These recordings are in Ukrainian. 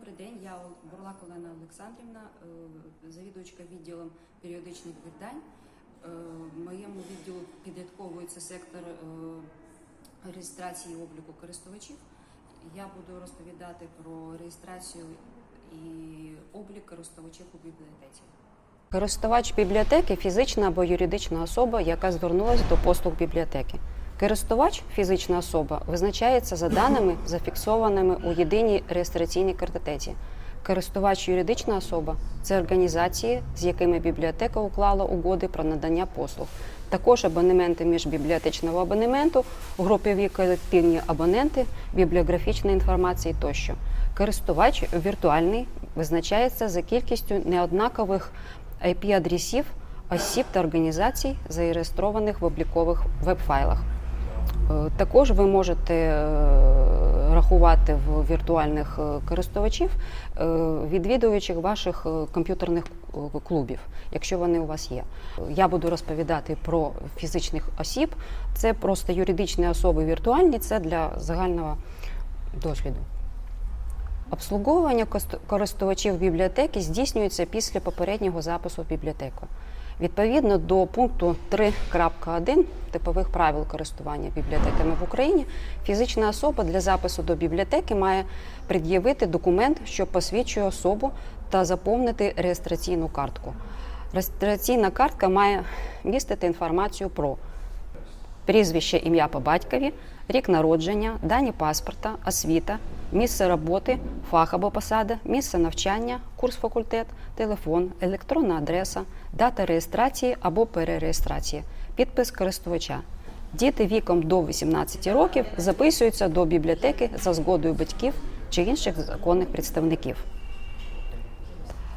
Добрий день, я Бурлак Олена Олександрівна, е, завідувачка відділом періодичних видань. Е, В моєму відділу підрядковується сектор е, реєстрації обліку користувачів. Я буду розповідати про реєстрацію і облік користувачів у бібліотеці. Користувач бібліотеки фізична або юридична особа, яка звернулася до послуг бібліотеки. Користувач фізична особа визначається за даними, зафіксованими у єдиній реєстраційній картотеці. Користувач юридична особа це організації, з якими бібліотека уклала угоди про надання послуг. Також абонементи міжбібліотечного абонементу, групові колективні абоненти, бібліографічної інформації тощо. Користувач віртуальний визначається за кількістю неоднакових IP-адресів осіб та організацій, зареєстрованих в облікових веб-файлах. Е, Також ви можете е, рахувати в віртуальних е, користувачів, відвідувачів ваших комп'ютерних клубів, якщо вони у вас є. Я буду розповідати про фізичних осіб. Це просто юридичні особи віртуальні, це для загального досліду. Обслуговування користувачів бібліотеки здійснюється після попереднього запису в бібліотеку. Відповідно до пункту 3.1 типових правил користування бібліотеками в Україні, фізична особа для запису до бібліотеки має пред'явити документ, що посвідчує особу та заповнити реєстраційну картку. Реєстраційна картка має містити інформацію про прізвище, ім'я по батькові, рік народження, дані паспорта, освіта, місце роботи, фах або посада, місце навчання, курс факультет, телефон, електронна адреса, дата реєстрації або перереєстрації, підпис користувача. Діти віком до 18 років записуються до бібліотеки за згодою батьків чи інших законних представників.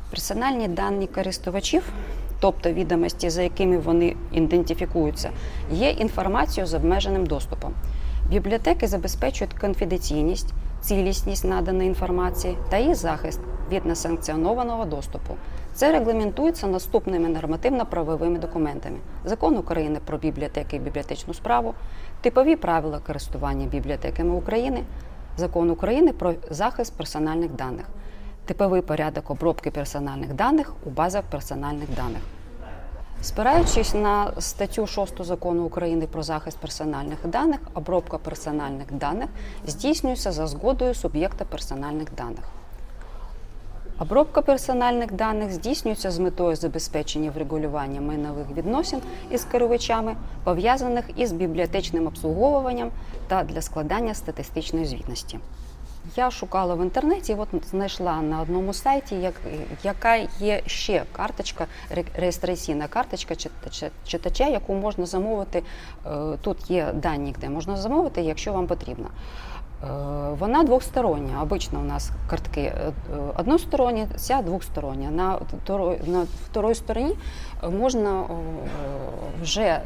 Персональні дані користувачів, тобто відомості, за якими вони ідентифікуються, є інформацією з обмеженим доступом. Бібліотеки забезпечують конфіденційність, цілісність наданої інформації та її захист від несанкціонованого доступу. Це регламентується наступними нормативно-правовими документами: Закон України про бібліотеки і бібліотечну справу, типові правила користування бібліотеками України, Закон України про захист персональних даних типовий порядок обробки персональних даних у базах персональних даних. Спираючись на статтю 6 закону України про захист персональних даних, обробка персональних даних здійснюється за згодою суб'єкта персональних даних. Обробка персональних даних здійснюється з метою забезпечення врегулювання майнових відносин із керувачами, пов'язаних із бібліотечним обслуговуванням та для складання статистичної звітності. Я шукала в інтернеті, от знайшла на одному сайті, як, яка є ще карточка, реєстраційна карточка читача, яку можна замовити. Е, Тут є дані, де можна замовити, якщо вам потрібно. Е, Вона двостороння. Обично у нас картки е, односторонні, ця двостороння. На, второй- на второй стороні можна вже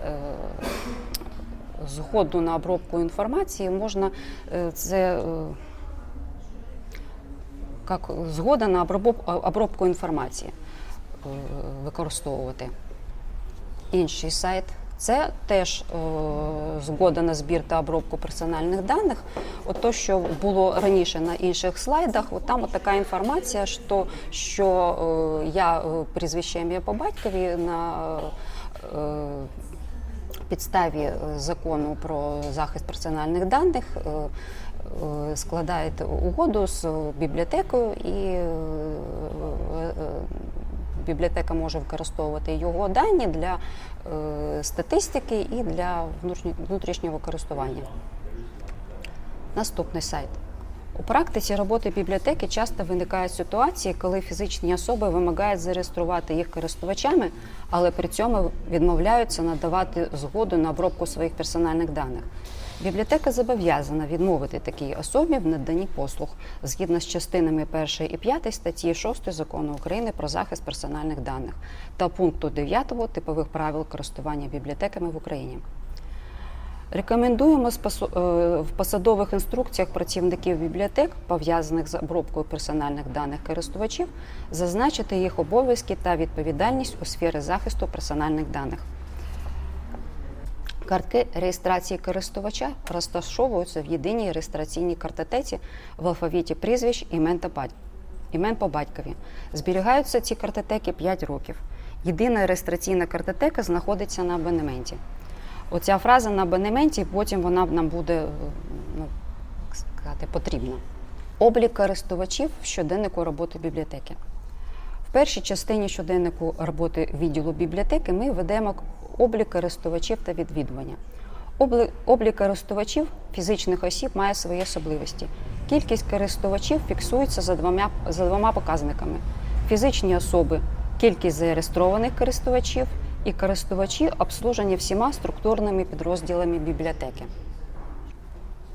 згоду на обробку інформації, можна це. Як згода на обробку, інформації е, використовувати. Інший сайт це теж е, згода на збір та обробку персональних даних. От то, що було раніше на інших слайдах, от там от така інформація, що, що е, я е, прізвище ім'я по батькові на е, підставі е, закону про захист персональних даних е, складаєте угоду з бібліотекою і е, е, бібліотека може використовувати його дані для е, статистики і для внутрішнього користування. Наступний сайт. У практиці роботи бібліотеки часто виникають ситуації, коли фізичні особи вимагають зареєструвати їх користувачами, але при цьому відмовляються надавати згоду на обробку своїх персональних даних. Бібліотека зобов'язана відмовити такій особі в наданні послуг згідно з частинами 1 і 5 статті 6 закону України про захист персональних даних та пункту 9 типових правил користування бібліотеками в Україні. Рекомендуємо е, в посадових інструкціях працівників бібліотек, пов'язаних з обробкою персональних даних користувачів, зазначити їх обов'язки та відповідальність у сфері захисту персональних даних. Картки реєстрації користувача розташовуються в єдиній реєстраційній картотеці в алфавіті прізвищ, імен та бать- імен по батькові. Зберігаються ці картотеки 5 років. Єдина реєстраційна картотека знаходиться на абонементі. Оця фраза на абонементі, потім вона нам буде е, ну, сказати, потрібна. Облік користувачів щоденнику роботи бібліотеки. В першій частині щоденнику роботи відділу бібліотеки ми ведемо облік користувачів та відвідування. Облік користувачів фізичних осіб має свої особливості. Кількість користувачів фіксується за двома, за двома показниками: фізичні особи, кількість зареєстрованих користувачів і користувачі, обслужені всіма структурними підрозділами бібліотеки.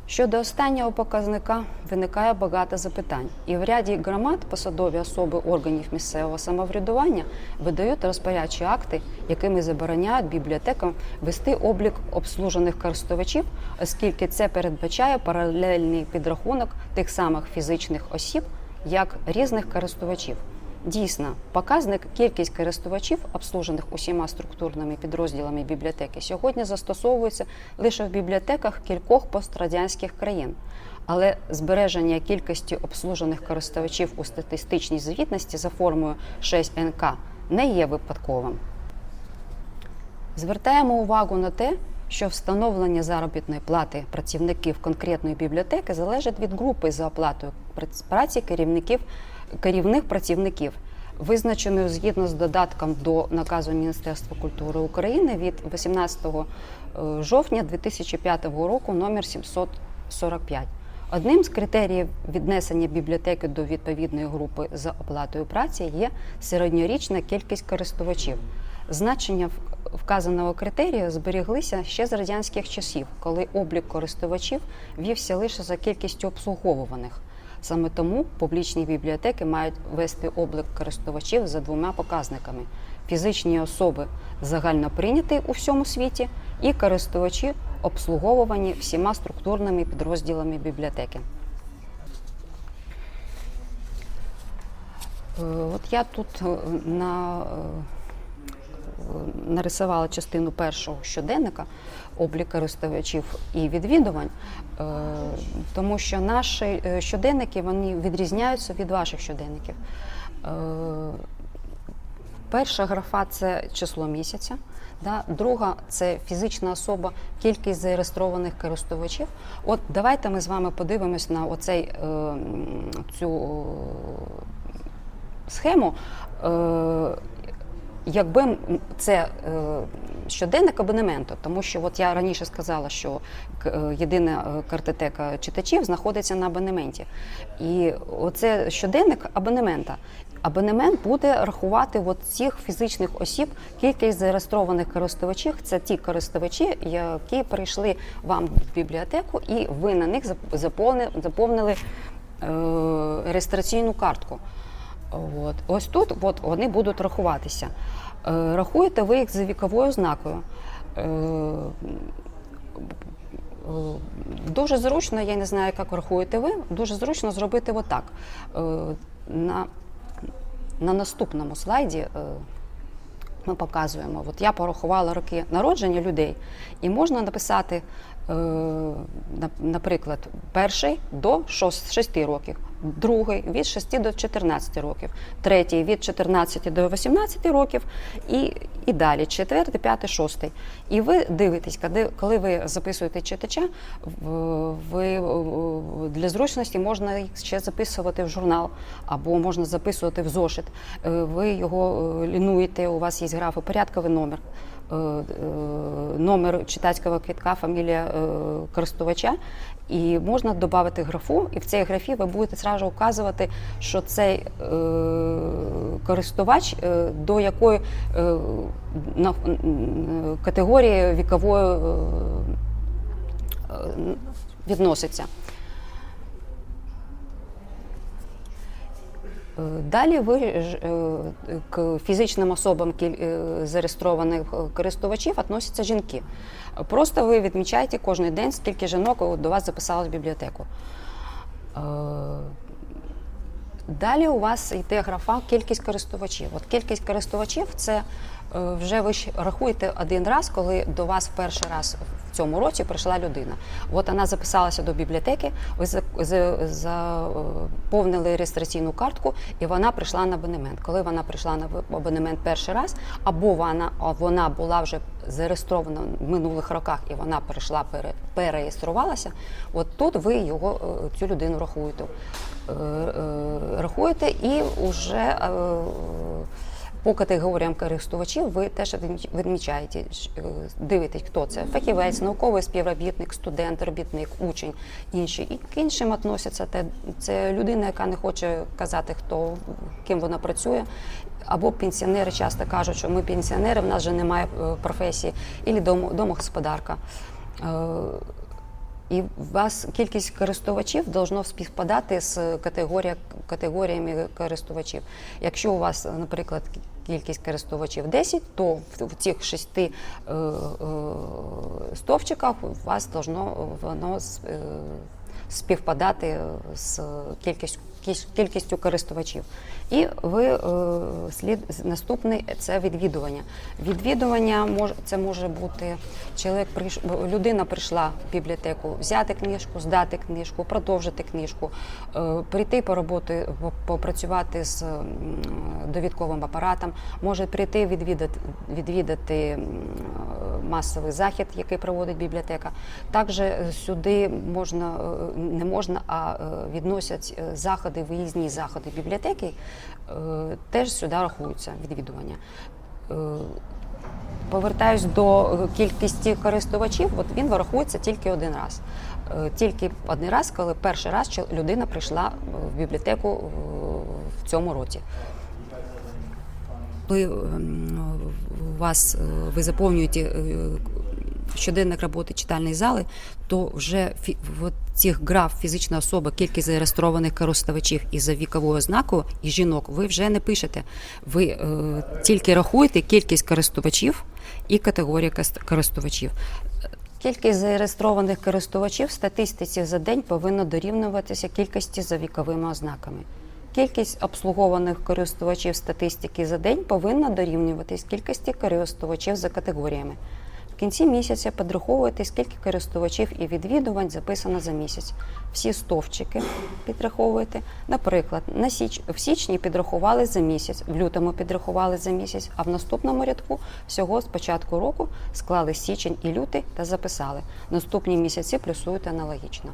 Щодо останнього показника виникає багато запитань, і в ряді громад посадові особи органів місцевого самоврядування видають розпорядчі акти, якими забороняють бібліотекам вести облік обслужених користувачів, оскільки це передбачає паралельний підрахунок тих самих фізичних осіб як різних користувачів. Дійсно, показник кількість користувачів, обслужених усіма структурними підрозділами бібліотеки, сьогодні застосовується лише в бібліотеках кількох пострадянських країн. Але збереження кількості обслужених користувачів у статистичній звітності за формою 6НК не є випадковим. Звертаємо увагу на те, що встановлення заробітної плати працівників конкретної бібліотеки залежить від групи за оплатою праці керівників керівних працівників, визначеної згідно з додатком до наказу Міністерства культури України від 18 е, жовтня 2005 року номер 745. Одним з критеріїв віднесення бібліотеки до відповідної групи за оплатою праці є середньорічна кількість користувачів. Значення вказаного критерію зберіглися ще з радянських часів, коли облік користувачів вівся лише за кількістю обслуговуваних. Саме тому публічні бібліотеки мають вести облік користувачів за двома показниками: фізичні особи загально прийняті у всьому світі, і користувачі обслуговувані всіма структурними підрозділами бібліотеки. Е, От я тут е, на, е, нарисувала частину першого щоденника облік користувачів і відвідувань, е, тому що наші е, щоденники вони відрізняються від ваших щоденників. Е, Перша графа це число місяця. Да? Друга це фізична особа, кількість зареєстрованих користувачів. От давайте ми з вами подивимось на оцей, е, цю е, схему. Якби це е, щоденник абонементу, тому що от я раніше сказала, що е, єдина е, картотека читачів знаходиться на абонементі. І оце щоденник абонемента. Абонемент буде рахувати от цих фізичних осіб, кількість зареєстрованих користувачів. Це ті користувачі, які прийшли вам в бібліотеку, і ви на них зап- заповнили, реєстраційну картку. От. Ось тут от, вони будуть рахуватися. Е, рахуєте ви їх за віковою ознакою. Е, е, Дуже зручно, я не знаю, як рахуєте ви, дуже зручно зробити отак. Е, На, на наступному слайді е, ми показуємо. От я порахувала роки народження людей, і можна написати, на- наприклад, перший до 6 років, другий від 6 до 14 років, третій від 14 до 18 років, і, і далі, четвертий, п'ятий, шостий. І ви дивитесь, коли, ви записуєте читача, ви е, для зручності можна їх ще записувати в журнал, або можна записувати в зошит. Е, Ви його е, лінуєте, у вас є графи, порядковий номер. Е, Номер читацького квітка, фамілія е, користувача, і можна додати графу, і в цій графі ви будете зразу указувати, що цей е, користувач до якої категорії вікової відноситься. Далі ви е, к фізичним особам е, зареєстрованих е, користувачів відносяться жінки. Просто ви відмічаєте кожен день, скільки жінок до вас записалось в бібліотеку. Далі у вас йде графа кількість користувачів. От кількість користувачів це вже ви ж рахуєте один раз, коли до вас в перший раз в цьому році прийшла людина. От вона записалася до бібліотеки, ви за- за- заповнили реєстраційну картку, і вона прийшла на абонемент. Коли вона прийшла на абонемент перший раз, або вона, вона була вже зареєстрована в минулих роках і вона прийшла пере, перереєструвалася, от тут ви його е, цю людину рахуєте. Е, е, Рахуєте і вже е, по категоріям користувачів ви теж відміч- відмічаєте, е, дивитесь, хто це фахівець, науковий співробітник, студент, робітник, учень, інші. І к іншим відносяться це людина, яка не хоче казати, хто ким вона працює. Або пенсіонери часто кажуть, що ми пенсіонери, в нас вже немає е, професії, і домогосподарка. Е, і у вас кількість користувачів должно співпадати з категорія, категоріями користувачів. Якщо у вас, наприклад, кількість користувачів 10, то в цих шести е, е, стовпчиках у вас должно воно е, співпадати з кількістю, кіль- кількістю користувачів. І ви е, слід наступний це відвідування. Відвідування може це може бути чоловік прийш, людина прийшла в бібліотеку, взяти книжку, здати книжку, продовжити книжку, е, прийти по роботи, попрацювати з довідковим апаратом, може прийти відвідати, відвідати масовий захід, який проводить бібліотека. Також сюди можна е, не можна, а е, відносять е, заходи, виїзні заходи бібліотеки, е, теж сюди рахуються відвідування. Е, Повертаюсь до кількості користувачів, от він вирахується тільки один раз. Е, Тільки один раз, коли перший раз людина прийшла в бібліотеку в цьому році. Ви, ем, у вас, ви заповнюєте щоденник роботи читальної зали, то вже в цих граф фізична особа, кількість зареєстрованих користувачів і за віковою ознакою і жінок, ви вже не пишете. Ви е, тільки рахуєте кількість користувачів і категорія користувачів. Кількість зареєстрованих користувачів в статистиці за день повинна дорівнюватися кількості за віковими ознаками. Кількість обслугованих користувачів статистики за день повинна дорівнюватись кількості користувачів за категоріями. В кінці місяця підраховуєте, скільки користувачів і відвідувань записано за місяць. Всі стовпчики підраховуєте. Наприклад, на січ... в січні підрахували за місяць, в лютому підрахували за місяць, а в наступному рядку всього з початку року склали січень і лютий та записали. Наступні місяці плюсуєте аналогічно.